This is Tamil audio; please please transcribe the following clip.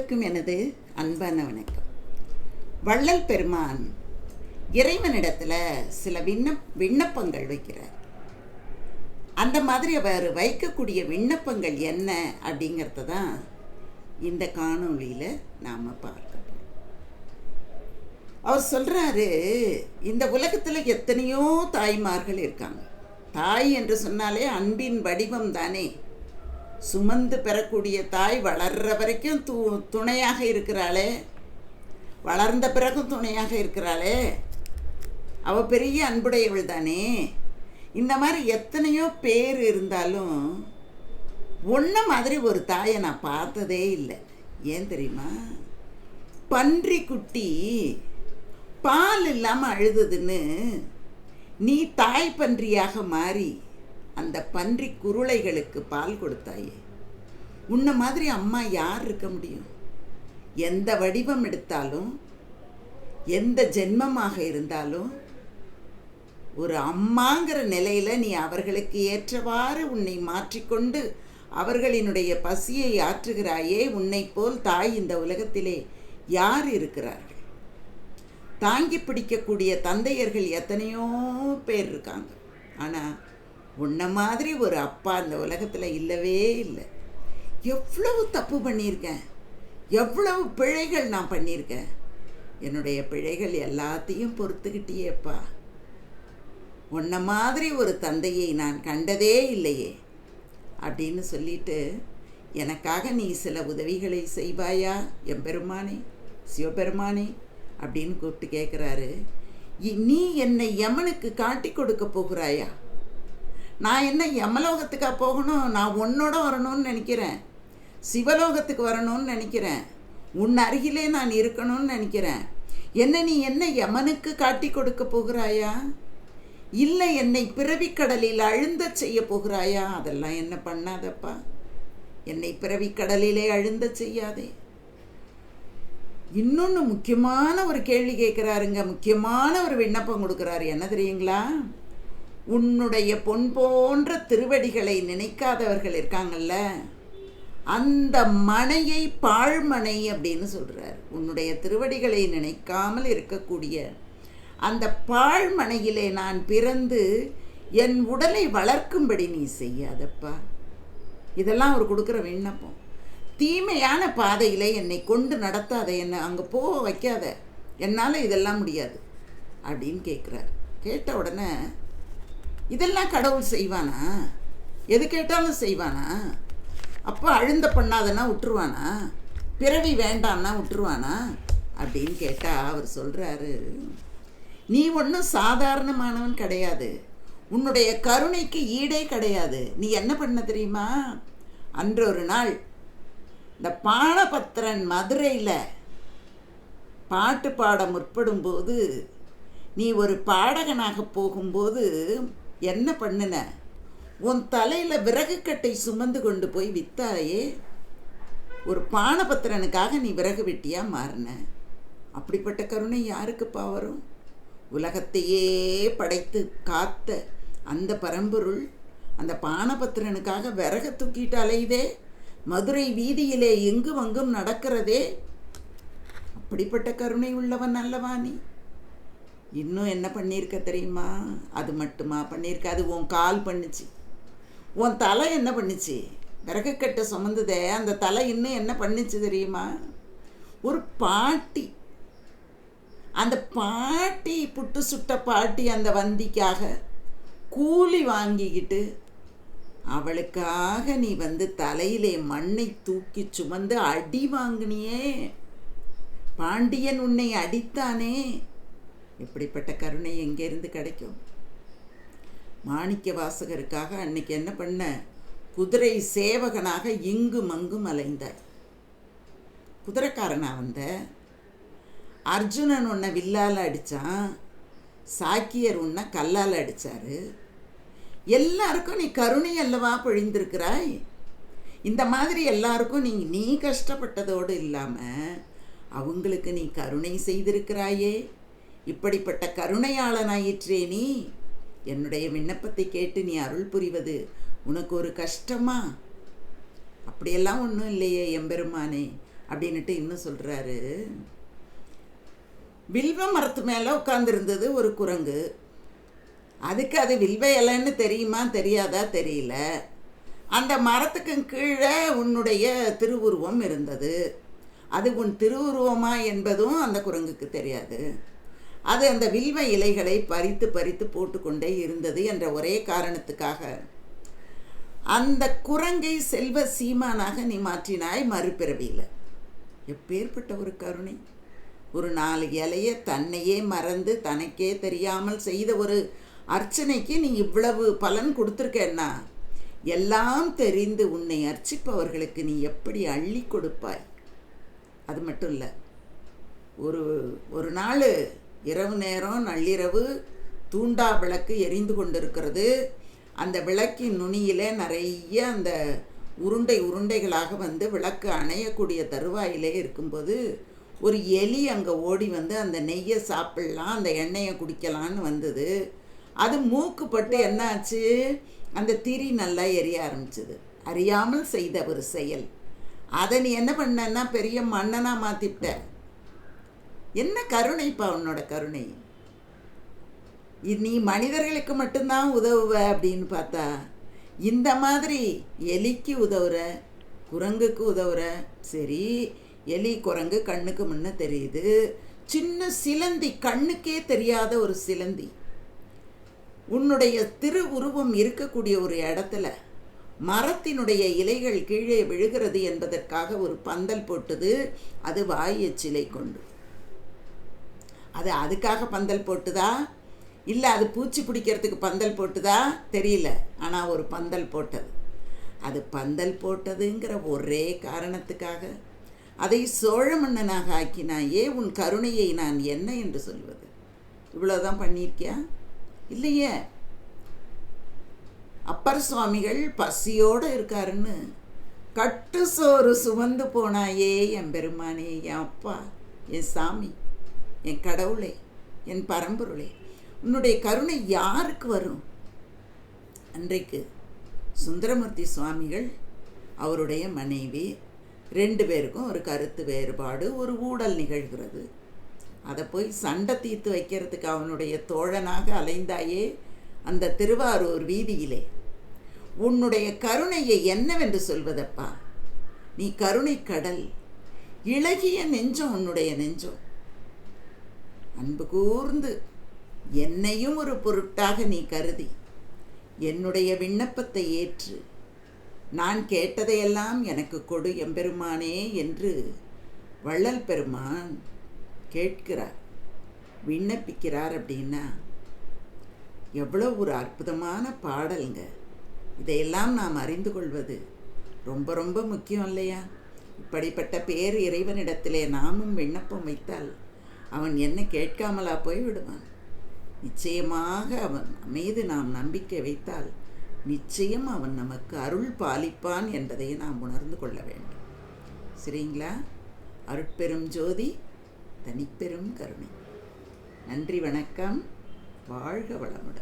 அனைவருக்கும் எனது அன்பான வணக்கம். வள்ளல் பெருமான் இறைவனிடத்தில் சில விண்ணப் விண்ணப்பங்கள் வைக்கிறார். அந்த மாதிரி அவர் வைக்கக்கூடிய விண்ணப்பங்கள் என்ன அப்படிங்கிறத தான் இந்த காணொளியில் நாம் பார்க்க அவர் சொல்கிறாரு இந்த உலகத்தில் எத்தனையோ தாய்மார்கள் இருக்காங்க. தாய் என்று சொன்னாலே அன்பின் வடிவம் தானே. சுமந்து பெறக்கூடிய தாய் வளர்ற வரைக்கும் து துணையாக இருக்கிறாளே. வளர்ந்த பிறகும் துணையாக இருக்கிறாளே. அவள் பெரிய அன்புடையவள் தானே. இந்த மாதிரி எத்தனையோ பேர் இருந்தாலும் ஒன்றை மாதிரி ஒரு தாயை நான் பார்த்ததே இல்லை. ஏன் தெரியுமா? பன்றி குட்டி பால் இல்லாமல் அழுதுதுன்னு நீ தாய் பன்றியாக மாறி அந்த பன்றி குருளைகளுக்கு பால் கொடுத்தாயே. உன்ன மாதிரி அம்மா யார் இருக்க முடியும்? எந்த வடிவம் எடுத்தாலும் எந்த ஜென்மமாக இருந்தாலும் ஒரு அம்மாங்கிற நிலையில் நீ அவர்களுக்கு ஏற்றவாறு உன்னை மாற்றிக்கொண்டு அவர்களினுடைய பசியை ஆற்றுகிறாயே உன்னை போல் தாய் இந்த உலகத்திலே யார் இருக்கிறார்கள்? தாங்கி பிடிக்கக்கூடிய தந்தையர்கள் எத்தனையோ பேர் இருக்காங்க. ஆனால் உன்ன மாதிரி ஒரு அப்பா இந்த உலகத்தில் இல்லவே இல்லை. எவ்வளவு தப்பு பண்ணியிருக்கேன்? எவ்வளவு பிழைகள் நான் பண்ணியிருக்கேன்? என்னுடைய பிழைகள் எல்லாத்தையும் பொறுத்துக்கிட்டியேப்பா. உன்ன மாதிரி ஒரு தந்தையை நான் கண்டதே இல்லையே. அப்படின்னு சொல்லிட்டு எனக்காக நீ சில உதவிகளை செய்வாயா எம்பெருமானே சிவபெருமானே? அப்படின்னு கூப்பிட்டு கேட்குறாரு நீ என்னை யமனுக்கு காட்டி கொடுக்க போகிறாயா? நான் என்ன யமலோகத்துக்காக போகணும்? நான் உன்னோட வரணும்னு நினைக்கிறேன். சிவலோகத்துக்கு வரணும்னு நினைக்கிறேன். உன் அருகிலே நான் இருக்கணும்னு நினைக்கிறேன். என்ன நீ என்ன யமனுக்கு காட்டி கொடுக்க போகிறாயா? இல்லை என்னை பிறவிக்கடலில் அழுந்த செய்ய போகிறாயா? அதெல்லாம் என்ன பண்ணாதப்பா. என்னை பிறவிக்கடலிலே அழுந்த செய்யாதே. இன்னொன்று முக்கியமான ஒரு கேள்வி கேட்குறாருங்க. முக்கியமான ஒரு விண்ணப்பம் கொடுக்குறாரு. என்ன தெரியுங்களா? உன்னுடைய பொன் போன்ற திருவடிகளை நினைக்காதவர்கள் இருக்காங்கல்ல? அந்த மனையை பாழ்மனை அப்படின்னு சொல்கிறார் உன்னுடைய திருவடிகளை நினைக்காமல் இருக்கக்கூடிய அந்த பாழ்மனையிலே நான் பிறந்து என் உடலை வளர்க்கும்படி நீ செய்யாதப்பா. இதெல்லாம் அவர் கொடுக்குற விண்ணப்பம். தீமையான பாதையில் என்னை கொண்டு நடத்தாத என்னை அங்கே போக வைக்காத. என்னால் இதெல்லாம் முடியாது அப்படின்னு கேட்குறார். கேட்ட உடனே இதெல்லாம் கடவுள் செய்வானா? எது கேட்டாலும் செய்வானா? அப்போ அழுந்த பண்ணாதன்னா விட்டுருவானா பிறவி வேண்டாம்னா விட்டுருவானா அப்படின்னு கேட்டால் அவர் சொல்கிறாரு நீ ஒன்றும் சாதாரணமானவன் கிடையாது. உன்னுடைய கருணைக்கு ஈடே கிடையாது. நீ என்ன பண்ண தெரியுமா? அன்றொரு நாள் இந்த பாணபத்திரன் மதுரையில் பாட்டு பாட முற்படும்போது நீ ஒரு பாடகனாக போகும்போது என்ன பண்ணின? உன் தலையில் விறகுக்கட்டை சுமந்து கொண்டு போய் வித்தாயே ஒரு பானபத்திரனுக்காக நீ விறகு வெட்டியாக மாறின? அப்படிப்பட்ட கருணை யாருக்குப்பா வரும்? உலகத்தையே படைத்து காத்த அந்த பரம்பொருள் அந்த பானபத்திரனுக்காக விறக தூக்கிட்டு அலையுதே மதுரை வீதியிலே எங்கும் அங்கும் நடக்கிறதே? அப்படிப்பட்ட கருணை உள்ளவன் அல்லவா நீ? இன்னும் என்ன பண்ணியிருக்க தெரியுமா? அது மட்டுமா பண்ணியிருக்க? அது உன் கால் பண்ணுச்சு. உன் தலை என்ன பண்ணுச்சு? விறகுக்கட்டை சுமந்ததே அந்த தலை இன்னும் என்ன பண்ணுச்சு தெரியுமா? ஒரு பாட்டி. அந்த பாட்டி புட்டு சுட்ட பாட்டி அந்த வந்திக்காக கூலி வாங்கிக்கிட்டு அவளுக்காக நீ வந்து தலையிலே மண்ணை தூக்கி சுமந்து அடி வாங்கினியே. பாண்டியன் உன்னை அடித்தானே. இப்படிப்பட்ட கருணை எங்கேருந்து கிடைக்கும்? மாணிக்க வாசகருக்காக அன்னைக்கு என்ன பண்ண? குதிரை சேவகனாக இங்கும் அங்கும் அலைந்தார். குதிரைக்காரனா வந்த? அர்ஜுனன் உன்னை வில்லால் அடித்தான் சாக்கியர் உன்னை கல்லால் அடித்தார் எல்லாருக்கும் நீ கருணை அல்லவா பொழிந்திருக்கிறாய்? இந்த மாதிரி எல்லாருக்கும் நீ நீ கஷ்டப்பட்டதோடு இல்லாமல் அவங்களுக்கு நீ கருணை செய்திருக்கிறாயே? இப்படிப்பட்ட கருணையாளனாயிற்றே நீ என்னுடைய விண்ணப்பத்தை கேட்டு நீ அருள் புரிவது உனக்கு ஒரு கஷ்டமா? அப்படியெல்லாம் ஒன்றும் இல்லையே எம்பெருமானே அப்படின்னுட்டு இன்னும் சொல்கிறாரு வில்வ மரத்து மேலே உட்காந்துருந்தது ஒரு குரங்கு. அதுக்கு அது வில்வ இலைன்னு தெரியுமா தெரியாதா? தெரியல. அந்த மரத்துக்கு கீழே உன்னுடைய திருவுருவம் இருந்தது. அது உன் திருவுருவமா என்பதும் அந்த குரங்குக்கு தெரியாது. அது அந்த வில்வ இலைகளை பறித்து பறித்து போட்டுக்கொண்டே இருந்தது என்ற ஒரே காரணத்துக்காக. அந்த குரங்கை செல்வ சீமானாக நீ மாற்றினாய் மறுபிறவியில். எப்பேற்பட்ட ஒரு கருணை. ஒரு நாலு இலைய தன்னையே மறந்து தனக்கே தெரியாமல் செய்த ஒரு அர்ச்சனைக்கு நீ இவ்வளவு பலன் கொடுத்துருக்கேன்னா எல்லாம் தெரிந்து உன்னை அர்ச்சிப்பவர்களுக்கு நீ எப்படி அள்ளி கொடுப்பாய்? அது மட்டும் இல்லை ஒரு ஒரு நாள் இரவு நேரம் நள்ளிரவு தூண்டா விளக்கு எரிந்து கொண்டிருக்கிறது. அந்த விளக்கின் நுனியிலே நிறைய அந்த உருண்டை உருண்டைகளாக வந்து விளக்கு அணையக்கூடிய தருவாயிலே இருக்கும்போது ஒரு எலி அங்கே ஓடி வந்து அந்த நெய்யை சாப்பிடலாம் அந்த எண்ணெயை குடிக்கலான்னு வந்தது. அது மூக்குப்பட்டு என்னாச்சு? அந்த திரி நல்லா எரிய ஆரம்பிச்சது. அறியாமல் செய்த ஒரு செயல். அதை நீ என்ன பண்ணன்னா பெரிய மன்னனாக மாற்றிவிட்ட என்ன கருணைப்பா உன்னோட கருணை? நீ மனிதர்களுக்கு மட்டும்தான் உதவுவ அப்படின்னு பார்த்தா இந்த மாதிரி எலிக்கு உதவுற குரங்குக்கு உதவுற சரி எலி குரங்கு கண்ணுக்கு முன்ன தெரியுது சின்ன சிலந்தி கண்ணுக்கே தெரியாத ஒரு சிலந்தி. உன்னுடைய திரு உருவம் இருக்கக்கூடிய ஒரு இடத்துல மரத்தினுடைய இலைகள் கீழே விழுகிறது என்பதற்காக ஒரு பந்தல் போட்டது அது வாய் எச்சிலை கொண்டு. அது அதுக்காக பந்தல் போட்டுதா? இல்லை அது பூச்சி பிடிக்கிறதுக்கு பந்தல் போட்டுதா? தெரியல. ஆனால் ஒரு பந்தல் போட்டது. அது பந்தல் போட்டதுங்கிற ஒரே காரணத்துக்காக. அதை சோழ மன்னனாக ஆக்கினாயே உன் கருணையை நான் என்ன என்று சொல்வது? இவ்வளோதான் பண்ணியிருக்கியா? இல்லையே. அப்பர் சுவாமிகள் பசியோடு இருக்காருன்னு. கட்டு சோறு சுமந்து போனாயே என் பெருமானே என் அப்பா என் சாமி. என் கடவுளே என் பரம்பொருளே உன்னுடைய கருணை யாருக்கு வரும்? அன்றைக்கு சுந்தரமூர்த்தி சுவாமிகள் அவருடைய மனைவி ரெண்டு பேருக்கும் ஒரு கருத்து வேறுபாடு ஒரு ஊடல் நிகழ்கிறது. அதை போய் சண்டை தீர்த்து வைக்கிறதுக்கு அவனுடைய தோழனாக அலைந்தாயே அந்த திருவாரூர் வீதியிலே. உன்னுடைய கருணையை என்னவென்று சொல்வதப்பா? நீ கருணை கடல் இழகிய நெஞ்சம் உன்னுடைய நெஞ்சம். அன்பு கூர்ந்து என்னையும் ஒரு பொருட்டாக நீ கருதி என்னுடைய விண்ணப்பத்தை ஏற்று நான் கேட்டதையெல்லாம் எனக்கு கொடு எம்பெருமானே என்று வள்ளல் பெருமான் கேட்கிறார். விண்ணப்பிக்கிறார் அப்படின்னா எவ்வளோ ஒரு அற்புதமான பாடலுங்க. இதையெல்லாம் நாம் அறிந்து கொள்வது ரொம்ப ரொம்ப முக்கியம் இல்லையா? இப்படிப்பட்ட பேர் இறைவனிடத்திலே நாமும் விண்ணப்பம் வைத்தால் அவன் என்ன கேட்காமலா போய் விடுவான் நிச்சயமாக அவன் மீது நாம் நம்பிக்கை வைத்தால் நிச்சயம் அவன் நமக்கு அருள் பாலிப்பான் என்பதை நாம் உணர்ந்து கொள்ள வேண்டும். சரிங்களா? அருட்பெரும் ஜோதி தனிப்பெரும் கருணை. நன்றி வணக்கம். வாழ்க வளமுடன்.